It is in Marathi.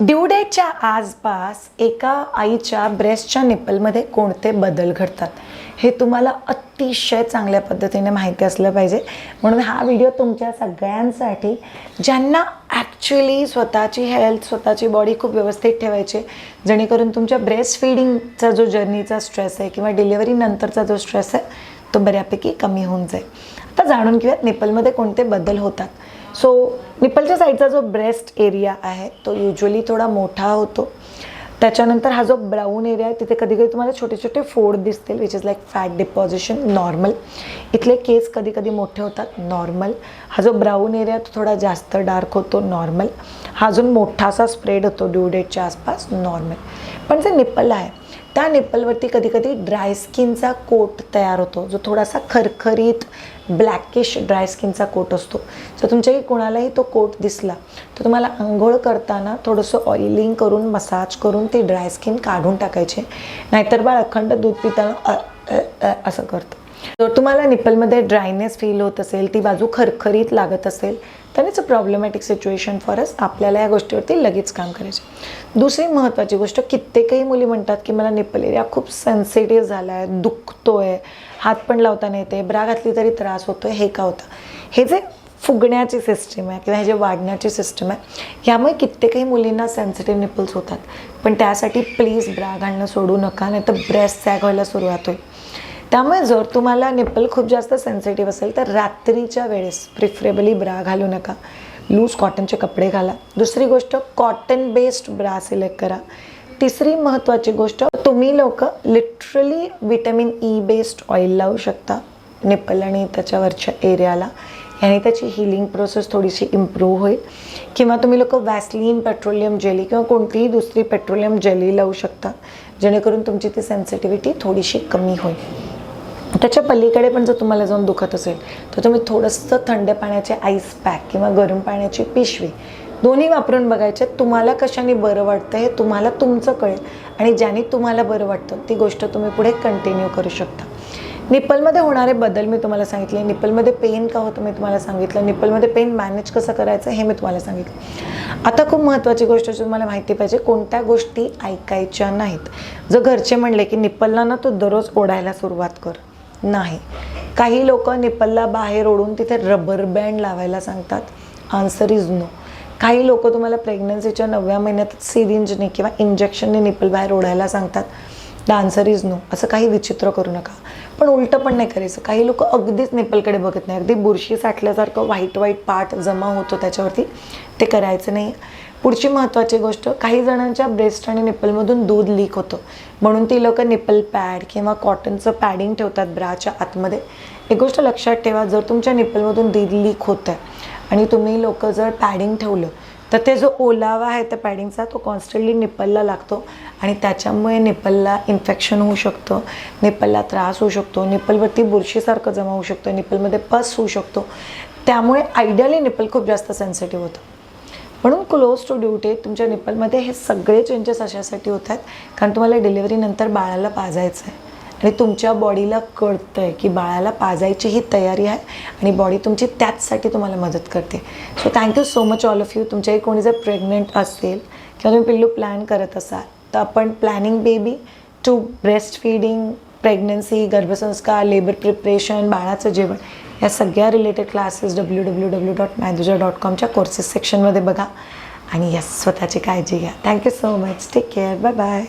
ड्यूडेच्या आसपास एका आईच्या ब्रेस्टच्या निपलमध्ये कोणते बदल घडतात? हे तुम्हाला अतिशय चांगल्या पद्धतीने माहिती असलं पाहिजे. म्हणून हा व्हिडिओ तुमच्या सगळ्यांसाठी ज्यांना ॲक्च्युली स्वतःची हेल्थ स्वतःची बॉडी खूप व्यवस्थित ठेवायची जेणेकरून तुमच्या ब्रेस्ट फिडिंगचा जो जर्नीचा स्ट्रेस आहे किंवा डिलिव्हरीनंतरचा जो स्ट्रेस आहे तो बऱ्यापैकी कमी होऊन जाईल. आता जाणून घेऊयात निपलमध्ये कोणते बदल होतात. सो निपलच्या साईडचा जो ब्रेस्ट एरिया आहे तो युजली थोडा मोठा होतो. त्याच्यानंतर हा जो ब्राऊन एरिया आहे तिथे कधी कधी तुम्हाला छोटे छोटे फोड दिसतील which is like fat deposition normal इथले केस कधी कधी मोठे होतात नॉर्मल हा जो ब्राऊन एरिया तो थोडा जास्त डार्क होतो नॉर्मल हा अजून मोठासा स्प्रेड होतो ड्यू डेटच्या आसपास नॉर्मल पण जे निप्पल आहे त्या निप्पलवरती कधीकधी ड्राय स्किनचा कोट तयार होतो. जो थोडासा खरखरीत ब्लॅकिश ड्राय स्किनचा कोट असतो. जर तुमच्याही कोणालाही तो कोट दिसला तर तुम्हाला आंघोळ करताना थोडंसं ऑइलिंग करून मसाज करून ती ड्राय स्किन काढून टाकायची. नाहीतर बाळ अखंड दूध पिताना असं करतं. जर तुम्हाला निप्पलमध्ये ड्रायनेस फील होत असेल ती बाजू खरखरीत लागत असेल तर it's a problematic situation for us आपल्याला या गोष्टीवरती लगेच काम करायचे दुसरी महत्त्वाची गोष्ट कित्येकही मुली म्हणतात की मला निप्पल एरिया खूप सेन्सिटिव्ह झाला आहे दुखतोय हात पण लावता नाही येते ब्रा घातली तरी त्रास होतोय हे का होतं? हे जे फुगण्याची सिस्टीम आहे किंवा हे जे वाढण्याची सिस्टीम आहे यामुळे कित्येकही मुलींना सेन्सिटिव्ह निपल्स होतात. पण त्यासाठी प्लीज ब्रा घालणं सोडू नका नाही तर ब्रेस्ट सॅग व्हायला सुरुवात होईल. त्यामुळे जर तुम्हाला निप्पल खूप जास्त सेन्सिटिव्ह असेल तर रात्रीच्या वेळेस प्रिफरेबली ब्रा घालू नका. लूज कॉटनचे कपडे घाला. दुसरी गोष्ट कॉटन बेस्ड ब्रा सिलेक्ट करा. तिसरी महत्त्वाची गोष्ट तुम्ही लोक literally vitamin E based oil लावू शकता निप्पल आणि त्याच्यावरच्या एरियाला याने त्याची हिलिंग प्रोसेस थोडीशी इम्प्रूव्ह होईल. किंवा तुम्ही लोक वॅसलीन पेट्रोलियम जेली किंवा कोणतीही दुसरी पेट्रोलियम जेली लावू शकता जेणेकरून तुमची ती सेन्सिटिव्हिटी थोडीशी कमी होईल. त्याच्या पलीकडे पण जर तुम्हाला जाऊन दुखत असेल तर तुम्ही थोडंसं थंड पाण्याचे आईस पॅक किंवा गरम पाण्याची पिशवी दोन्ही वापरून बघायचे. तुम्हाला कशाने बरं वाटतं हे तुम्हाला तुमचं कळेल आणि ज्याने तुम्हाला बरं वाटतं ती गोष्ट तुम्ही पुढे कंटिन्यू करू शकता. निप्पलमध्ये होणारे बदल मी तुम्हाला सांगितले. निप्पलमध्ये पेन का होतं मी तुम्हाला सांगितलं. निप्पलमध्ये पेन मॅनेज कसं करायचं हे मी तुम्हाला सांगितलं. आता खूप महत्त्वाची गोष्ट जी तुम्हाला माहिती पाहिजे कोणत्या गोष्टी ऐकायच्या नाहीत? जर घरचे म्हणले की निप्पलला ना तू दररोज ओढायला सुरुवात कर. नाही. काही लोक निपलला बाहेर ओढून तिथे रबर बँड लावायला सांगतात. आन्सर इज नो काही लोक तुम्हाला प्रेग्नन्सीच्या नवव्या महिन्यात सिरिंजने किंवा इंजेक्शनने निपल बाहेर ओढायला सांगतात. द आन्सर इज नो असं काही विचित्र करू नका. पण उलटं पण नाही करायचं. काही लोक अगदीच निपलकडे बघत नाही अगदी बुरशी साठल्यासारखं व्हाईट वाईट पार्ट जमा होतो त्याच्यावरती. ते करायचं नाही. पुढची महत्त्वाची गोष्ट काही जणांच्या ब्रेस्ट आणि निप्पलमधून दूध लीक होतं. म्हणून ती लोकं निप्पल पॅड किंवा कॉटनचं पॅडिंग ठेवतात ब्राच्या आतमध्ये. एक गोष्ट लक्षात ठेवा जर तुमच्या निप्पलमधून दूध लीक होतं आहे आणि तुम्ही लोक जर पॅडिंग ठेवलं तर ते जो ओलावा आहे त्या पॅडिंगचा तो कॉन्स्टंटली निप्पलला लागतो. आणि त्याच्यामुळे निप्पलला इन्फेक्शन होऊ शकतं निप्पलला त्रास होऊ शकतो निप्पलवरती बुरशीसारखं जमा होऊ शकतं निप्पलमध्ये पस होऊ शकतो. त्यामुळे आयडियली निप्पल खूप जास्त सेन्सिटिव्ह होतं. म्हणून क्लोज टू ड्युटी तुमच्या निप्पलमध्ये हे सगळे चेंजेस अशासाठी होत आहेत. कारण तुम्हाला डिलिव्हरीनंतर बाळाला पाजायचं आहे आणि तुमच्या बॉडीला कळतं आहे की बाळाला पाजायची ही तयारी आहे आणि बॉडी तुमची त्याचसाठी तुम्हाला मदत करते. So thank you so much all of you तुमच्याही कोणी जर प्रेग्नंट असेल किंवा तुम्ही पिल्लू प्लॅन करत असाल तर आपण planning baby to breast feeding pregnancy गर्भसंस्कार labour preparation बाळाचं जेवण या सगळ्या related classes W W W dot Maduja dot कॉमच्या कोर्सेस सेक्शनमध्ये बघा. आणि यस स्वतःची काळजी घ्या. Thank you so much take care bye bye